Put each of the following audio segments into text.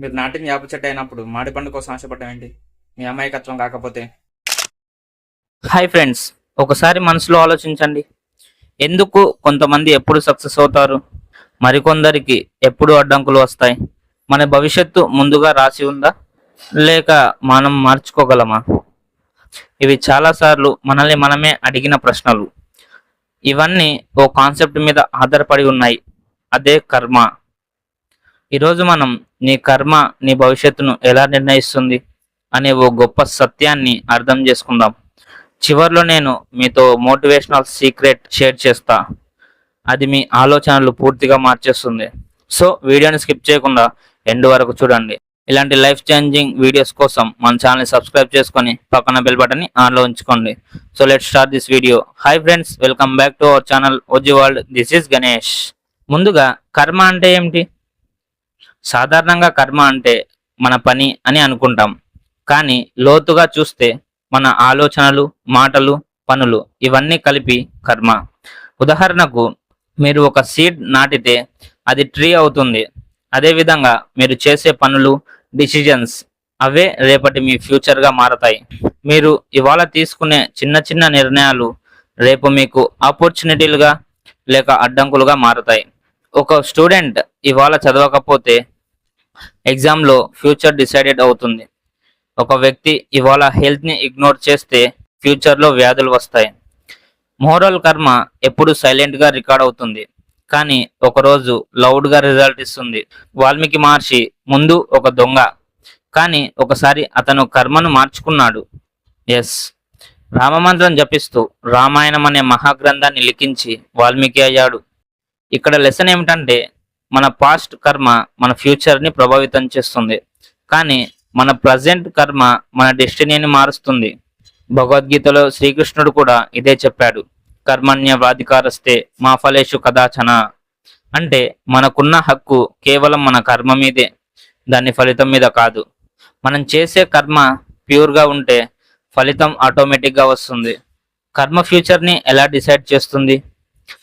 మీరు నాటిన యాప చెట్టు అయినప్పుడు మాడి పండు కోసం ఆశపడ్డం ఏంటి? మీ అమాయకత్వం కాకపోతే. హాయ్ ఫ్రెండ్స్ ఒకసారి మనసులో ఆలోచించండి. ఎందుకు కొంతమంది ఎప్పుడు సక్సెస్ అవుతారు? మరికొందరికి ఎప్పుడు అడ్డంకులు వస్తాయి? మన భవిష్యత్తు ముందుగా రాసి ఉందా? లేక మనం మార్చుకోగలమా? ఇవి చాలాసార్లు మనల్ని మనమే అడిగిన ప్రశ్నలు. ఇవన్నీ ఓ కాన్సెప్ట్ మీద ఆధారపడి ఉన్నాయి. అదే కర్మ. ఈరోజు మనం నీ కర్మ నీ భవిష్యత్తును ఎలా నిర్ణయిస్తుంది అనే ఓ గొప్ప సత్యాన్ని అర్థం చేసుకుందాం. చివర్లో నేను మీతో మోటివేషనల్ సీక్రెట్ షేర్ చేస్తా. అది మీ ఆలోచనలు పూర్తిగా మార్చేస్తుంది. సో వీడియోని స్కిప్ చేయకుండా ఎండ్ వరకు చూడండి. ఇలాంటి లైఫ్ చేంజింగ్ వీడియోస్ కోసం మన ఛానల్ని సబ్స్క్రైబ్ చేసుకొని పక్కన బెల్ బటన్ని ఆన్లో ఉంచుకోండి. So let start this video. Hi friends welcome back to our channel OG world. This is Ganesh. ముందుగా కర్మ అంటే ఏమిటి? సాధారణంగా కర్మ అంటే మన పని అని అనుకుంటాం. కానీ లోతుగా చూస్తే మన ఆలోచనలు మాటలు పనులు ఇవన్నీ కలిపి కర్మ. ఉదాహరణకు మీరు ఒక సీడ్ నాటితే అది ట్రీ అవుతుంది. అదేవిధంగా మీరు చేసే పనులు డిసిజన్స్ అవే రేపటి మీ ఫ్యూచర్గా మారతాయి. మీరు ఇవాళ తీసుకునే చిన్న చిన్న నిర్ణయాలు రేపు మీకు ఆపర్చునిటీలుగా లేక అడ్డంకులుగా మారతాయి. ఒక స్టూడెంట్ ఇవాళ చదవకపోతే ఎగ్జామ్లో ఫ్యూచర్ డిసైడెడ్ అవుతుంది. ఒక వ్యక్తి ఇవాళ హెల్త్ని ఇగ్నోర్ చేస్తే ఫ్యూచర్లో వ్యాధులు వస్తాయి. మోరల్ కర్మ ఎప్పుడు సైలెంట్గా రికార్డ్ అవుతుంది. కానీ ఒకరోజు లౌడ్గా రిజల్ట్ ఇస్తుంది. వాల్మీకి మహర్షి ముందు ఒక దొంగ కానీ ఒకసారి అతను కర్మను మార్చుకున్నాడు. ఎస్. రామమంత్రం జపిస్తూ రామాయణం అనే మహాగ్రంథాన్ని లిఖించి వాల్మీకి అయ్యాడు. ఇక్కడ లెసన్ ఏమిటంటే మన పాస్ట్ కర్మ మన ఫ్యూచర్ని ప్రభావితం చేస్తుంది. కానీ మన ప్రజెంట్ కర్మ మన డెస్టినీని మారుస్తుంది. భగవద్గీతలో శ్రీకృష్ణుడు కూడా ఇదే చెప్పాడు. కర్మణ్య వాధికారస్తే మా ఫలేషు కదాచన. అంటే మనకున్న హక్కు కేవలం మన కర్మ మీదే. దాని ఫలితం మీద కాదు. మనం చేసే కర్మ ప్యూర్గా ఉంటే ఫలితం ఆటోమేటిక్గా వస్తుంది. కర్మ ఫ్యూచర్ని ఎలా డిసైడ్ చేస్తుంది?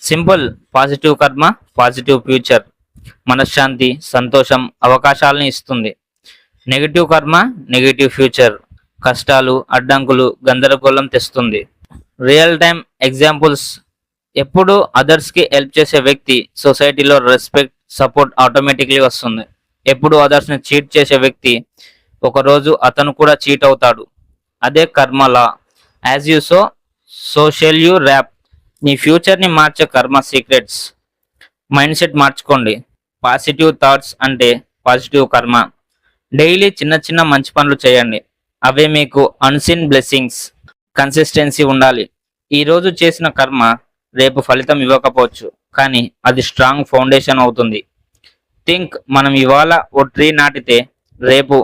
Simple positive karma positive future. మనశ్శాంతి సంతోషం అవకాశాలను ఇస్తుంది. నెగిటివ్ కర్మ నెగిటివ్ ఫ్యూచర్ కష్టాలు అడ్డంకులు గందరగోళం తెస్తుంది. Real time examples. ఎప్పుడు అదర్స్కి హెల్ప్ చేసే వ్యక్తి సొసైటీలో రెస్పెక్ట్ సపోర్ట్ ఆటోమేటిక్లీ వస్తుంది. ఎప్పుడు అదర్స్ని చీట్ చేసే వ్యక్తి ఒకరోజు అతను కూడా చీట్ అవుతాడు. అదే కర్మలా. As you sow so shall you reap. నీ ఫ్యూచర్ని మార్చే కర్మ సీక్రెట్స్. మైండ్ సెట్ మార్చుకోండి. పాజిటివ్ థాట్స్ అంటే పాజిటివ్ కర్మ. డైలీ చిన్న చిన్న మంచి పనులు చేయండి. అవే మీకు అన్సిన్ బ్లెస్సింగ్స్ కన్సిస్టెన్సీ ఉండాలి. ఈరోజు చేసిన కర్మ రేపు ఫలితం ఇవ్వకపోవచ్చు. కానీ అది స్ట్రాంగ్ ఫౌండేషన్ అవుతుంది. థింక్ మనం ఇవాళ ఓ ట్రీ నాటితే రేపు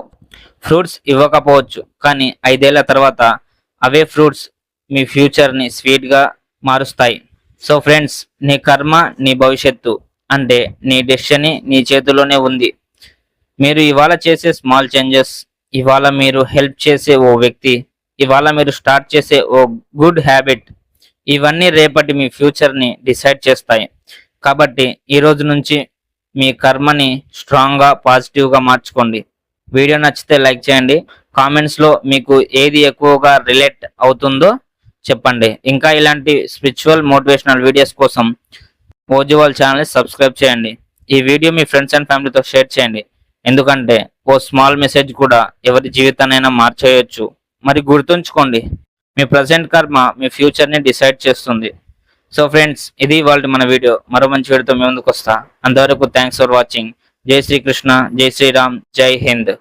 ఫ్రూట్స్ ఇవ్వకపోవచ్చు. కానీ ఐదేళ్ళ తర్వాత అవే ఫ్రూట్స్ మీ ఫ్యూచర్ని స్వీట్గా మారుస్తాయి. సో ఫ్రెండ్స్ నీ కర్మ నీ భవిష్యత్తు అంటే నీ డెస్టినీ నీ చేతిలోనే ఉంది. మీరు ఇవాళ చేసే స్మాల్ చేంజెస్ ఇవాళ మీరు హెల్ప్ చేసే ఓ వ్యక్తి ఇవాళ మీరు స్టార్ట్ చేసే ఓ గుడ్ హ్యాబిట్ ఇవన్నీ రేపటి మీ ఫ్యూచర్ని డిసైడ్ చేస్తాయి. కాబట్టి ఈ రోజు నుంచి మీ కర్మని స్ట్రాంగ్గా పాజిటివ్గా మార్చుకోండి. వీడియో నచ్చితే లైక్ చేయండి. కామెంట్స్లో మీకు ఏది ఎక్కువగా రిలేట్ అవుతుందో చెప్పండి. ఇంకా ఇలాంటి స్పిరిచువల్ మోటివేషనల్ వీడియోస్ కోసం మోజువాల్ ఛానల్ని సబ్స్క్రైబ్ చేయండి. ఈ వీడియో మీ ఫ్రెండ్స్ అండ్ ఫ్యామిలీతో షేర్ చేయండి. ఎందుకంటే ఓ స్మాల్ మెసేజ్ కూడా ఎవరి జీవితాన్నైనా మార్చేయొచ్చు. మరి గుర్తుంచుకోండి మీ ప్రజెంట్ కర్మ మీ ఫ్యూచర్ని డిసైడ్ చేస్తుంది. సో ఫ్రెండ్స్ ఇది వాళ్ళ మన వీడియో. మరో మంచి వీడియోతో మీ ముందుకు వస్తా అంతవరకు థ్యాంక్స్ ఫర్ వాచింగ్. జై శ్రీకృష్ణ జై శ్రీరామ్ జై హింద్.